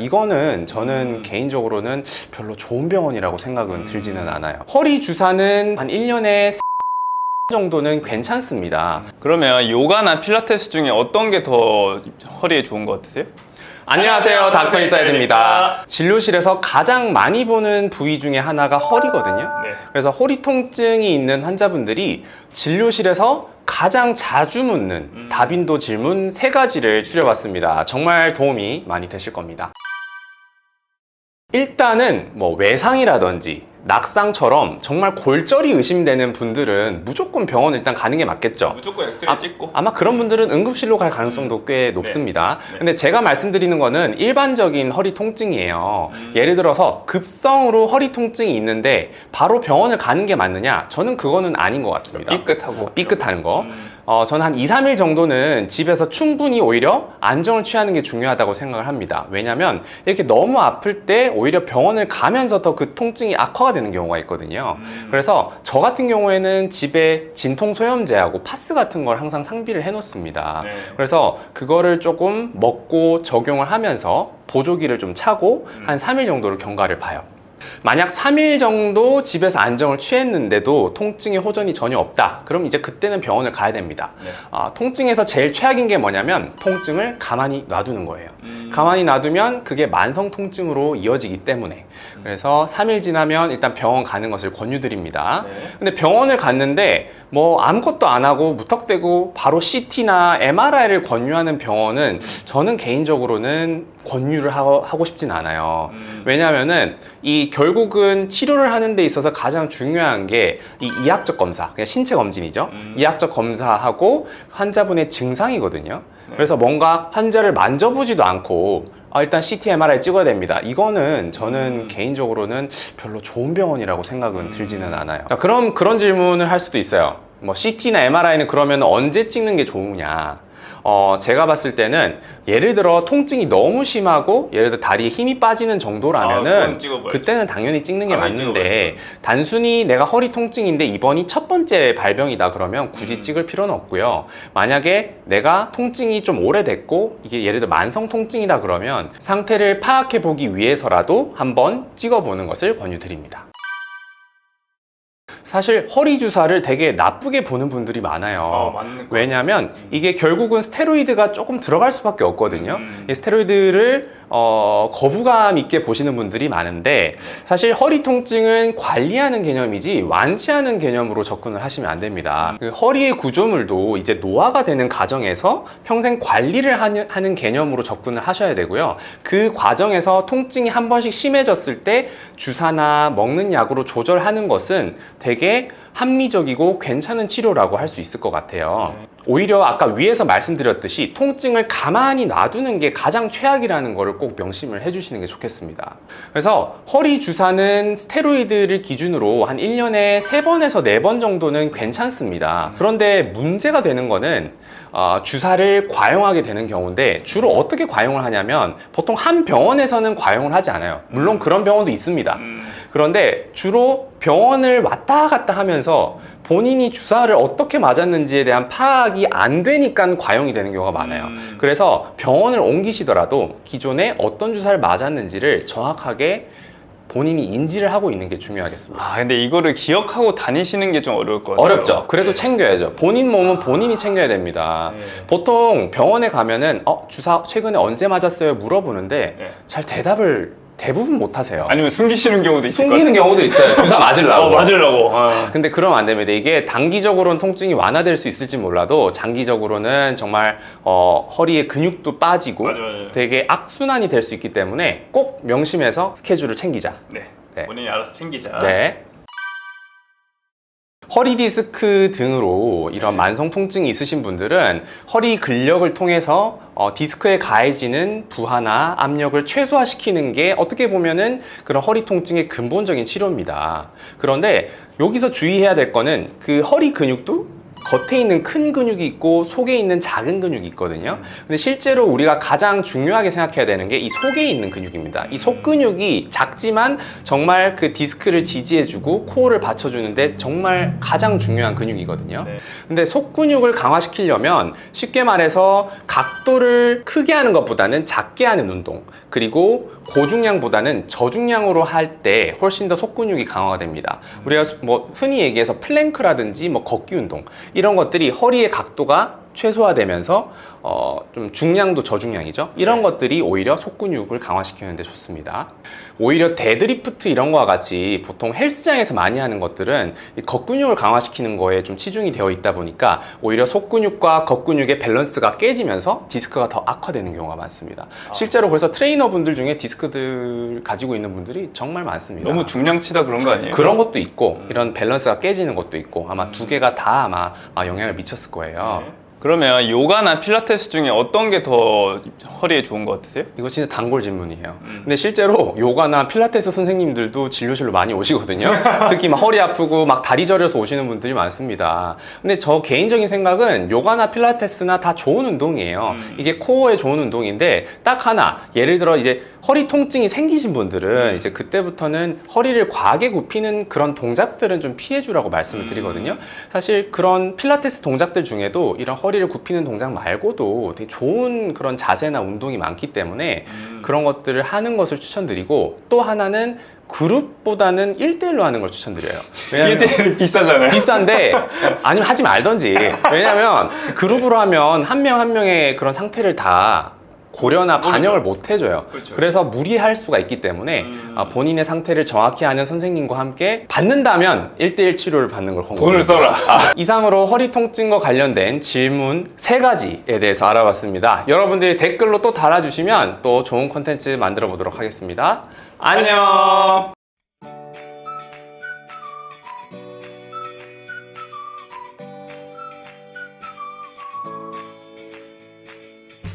이거는 저는 음. 개인적으로는 별로 좋은 병원이라고 생각은 음. 들지는 않아요. 허리 주사는 한 1년에 정도는 괜찮습니다. 그러면 요가나 필라테스 중에 어떤 게 더 허리에 좋은 것 같으세요? 안녕하세요. 닥터 인사이드입니다. 진료실에서 가장 많이 보는 부위 중에 하나가 허리거든요. 네. 그래서 허리 통증이 있는 환자분들이 진료실에서 가장 자주 묻는 음. 다빈도 질문 세 가지를 추려봤습니다. 정말 도움이 많이 되실 겁니다. 일단은 뭐 외상이라든지 낙상처럼 정말 골절이 의심되는 분들은 무조건 병원 일단 가는 게 맞겠죠. 무조건 엑스레이 아, 찍고. 아마 그런 분들은 응급실로 갈 가능성도 꽤 높습니다. 네. 근데 제가 말씀드리는 거는 일반적인 허리 통증이에요. 음. 예를 들어서 급성으로 허리 통증이 있는데 바로 병원을 가는 게 맞느냐? 저는 그거는 아닌 것 같습니다. 삐끗하고. 삐끗하는 거. 음. 어, 저는 한 2, 3일 정도는 집에서 충분히 오히려 안정을 취하는 게 중요하다고 생각을 합니다. 왜냐면 이렇게 너무 아플 때 오히려 병원을 가면서 더 그 통증이 악화가 되는 경우가 있거든요. 음. 그래서 저 같은 경우에는 집에 진통 소염제하고 파스 같은 걸 항상 상비를 해 놓습니다. 네. 그래서 그거를 조금 먹고 적용을 하면서 보조기를 좀 차고 음. 한 3일 정도를 경과를 봐요. 만약 3일 정도 집에서 안정을 취했는데도 통증이 호전이 전혀 없다. 그럼 이제 그때는 병원을 가야 됩니다. 네. 아, 통증에서 제일 최악인 게 뭐냐면 통증을 가만히 놔두는 거예요. 음. 가만히 놔두면 그게 만성 통증으로 이어지기 때문에 그래서 3일 지나면 일단 병원 가는 것을 권유드립니다. 네. 근데 병원을 갔는데 뭐 아무것도 안 하고 무턱대고 바로 CT나 MRI를 권유하는 병원은 저는 개인적으로는 권유를 하고, 싶진 않아요. 음. 왜냐하면은 이 결국은 치료를 하는 데 있어서 가장 중요한 게 이 이학적 검사, 그냥 신체 검진이죠. 음. 이학적 검사하고 환자분의 증상이거든요. 네. 그래서 뭔가 환자를 만져보지도 않고 아, 일단 CT, MRI 찍어야 됩니다. 이거는 저는 음. 개인적으로는 별로 좋은 병원이라고 생각은 음. 들지는 않아요. 자, 그럼 그런 질문을 할 수도 있어요. 뭐 CT나 MRI는 그러면 언제 찍는 게 좋으냐? 어, 제가 봤을 때는 예를 들어 통증이 너무 심하고 예를 들어 다리에 힘이 빠지는 아, 정도라면은 찍어봐야죠. 그때는 당연히 찍는 게 당연히 맞는데 단순히 내가 허리 통증인데 이번이 첫 번째 발병이다 그러면 굳이 음. 찍을 필요는 없고요. 만약에 내가 통증이 좀 오래됐고 이게 예를 들어 만성 통증이다 그러면 상태를 파악해 보기 위해서라도 한번 찍어보는 것을 권유드립니다. 사실 허리 주사를 되게 나쁘게 보는 분들이 많아요. 어, 맞는 거. 왜냐하면 이게 결국은 스테로이드가 조금 들어갈 수밖에 없거든요. 음. 이 스테로이드를 어, 거부감 있게 보시는 분들이 많은데 사실 허리 통증은 관리하는 개념이지 완치하는 개념으로 접근을 하시면 안 됩니다. 그 허리의 구조물도 이제 노화가 되는 과정에서 평생 관리를 하는, 하는 개념으로 접근을 하셔야 되고요. 그 과정에서 통증이 한 번씩 심해졌을 때 주사나 먹는 약으로 조절하는 것은 되게 합리적이고 괜찮은 치료라고 할 수 있을 것 같아요. 오히려 아까 위에서 말씀드렸듯이 통증을 가만히 놔두는 게 가장 최악이라는 거를 꼭 명심을 해주시는 게 좋겠습니다. 그래서 허리 주사는 스테로이드를 기준으로 한 1년에 3번에서 4번 정도는 괜찮습니다. 그런데 문제가 되는 거는 어, 주사를 과용하게 되는 경우인데 주로 어떻게 과용을 하냐면 보통 한 병원에서는 과용을 하지 않아요. 물론 그런 병원도 있습니다. 음. 그런데 주로 병원을 왔다 갔다 하면서 본인이 주사를 어떻게 맞았는지에 대한 파악이 안 되니까 과용이 되는 경우가 많아요. 음. 그래서 병원을 옮기시더라도 기존에 어떤 주사를 맞았는지를 정확하게 본인이 인지를 하고 있는 게 중요하겠습니다. 아, 근데 이거를 기억하고 다니시는 게 좀 어려울 것 같아요. 어렵죠. 그래도 네. 챙겨야죠. 본인 몸은 본인이 챙겨야 됩니다. 네. 보통 병원에 가면은 어 주사 최근에 언제 맞았어요 물어보는데 네. 잘 대답을 대부분 못 하세요. 아니면 숨기시는 경우도 있을 것 숨기는 경우도 있어요. 주사. 맞으려고. 어, 맞으려고. 어. 근데 그러면 안 됩니다. 이게 단기적으로는 통증이 완화될 수 있을지 몰라도 장기적으로는 정말 어, 허리의 근육도 빠지고 맞아요, 맞아요. 되게 악순환이 될 수 있기 때문에 꼭 명심해서 스케줄을 챙기자. 네. 네. 본인이 알아서 챙기자. 네. 허리 디스크 등으로 이런 네. 만성 통증이 있으신 분들은 허리 근력을 통해서 어, 디스크에 가해지는 부하나 압력을 최소화시키는 게 어떻게 보면은 그런 허리 통증의 근본적인 치료입니다. 그런데 여기서 주의해야 될 거는 그 허리 근육도 겉에 있는 큰 근육이 있고 속에 있는 작은 근육이 있거든요. 근데 실제로 우리가 가장 중요하게 생각해야 되는 게 이 속에 있는 근육입니다. 이 속 근육이 작지만 정말 그 디스크를 지지해주고 코어를 받쳐주는데 정말 가장 중요한 근육이거든요. 네. 근데 속 근육을 강화시키려면 쉽게 말해서 각도를 크게 하는 것보다는 작게 하는 운동 그리고 고중량보다는 저중량으로 할 때 훨씬 더 속 근육이 강화가 됩니다. 우리가 수- 뭐 흔히 얘기해서 플랭크라든지 뭐 걷기 운동 이런 것들이 허리의 각도가 최소화되면서 어, 좀 중량도 저중량이죠. 이런 네. 것들이 오히려 속 근육을 강화시키는 데 좋습니다. 오히려 데드리프트 이런 거와 같이 보통 헬스장에서 많이 하는 것들은 이 겉근육을 강화시키는 거에 좀 치중이 되어 있다 보니까 오히려 속근육과 겉근육의 밸런스가 깨지면서 디스크가 더 악화되는 경우가 많습니다. 실제로 그래서 트레이너분들 중에 디스크들 가지고 있는 분들이 정말 많습니다. 너무 중량치다 그런 거 아니에요? 그런 것도 있고 이런 밸런스가 깨지는 것도 있고 아마 두 개가 다 아마 아, 영향을 미쳤을 거예요. 네. 그러면 요가나 필라테스 중에 어떤 게 더 허리에 좋은 것 같으세요? 이거 진짜 단골 질문이에요. 음. 근데 실제로 요가나 필라테스 선생님들도 진료실로 많이 오시거든요. 특히 막 허리 아프고 막 다리 저려서 오시는 분들이 많습니다. 근데 저 개인적인 생각은 요가나 필라테스나 다 좋은 운동이에요. 음. 이게 코어에 좋은 운동인데 딱 하나 예를 들어 이제 허리 통증이 생기신 분들은 이제 그때부터는 허리를 과하게 굽히는 그런 동작들은 좀 피해 주라고 말씀을 음. 드리거든요. 사실 그런 필라테스 동작들 중에도 이런 허리 를 굽히는 동작 말고도 되게 좋은 그런 자세나 운동이 많기 때문에 음. 그런 것들을 하는 것을 추천드리고 또 하나는 그룹보다는 1대1로 하는 걸 추천드려요. 왜냐면 1대1 비싸잖아요. 비싼데 아니면 하지 말던지. 왜냐면 그룹으로 하면 한 명한 명의 그런 상태를 다 고려나 반영을 못 해줘요. 그렇죠. 그래서 무리할 수가 있기 때문에 음. 아, 본인의 상태를 정확히 아는 선생님과 함께 받는다면 1대1 치료를 받는 걸 권고드립니다. 돈을 써라. 이상으로 허리 통증과 관련된 질문 세 가지에 대해서 알아봤습니다. 여러분들이 댓글로 또 달아주시면 또 좋은 콘텐츠 만들어 보도록 하겠습니다. 안녕!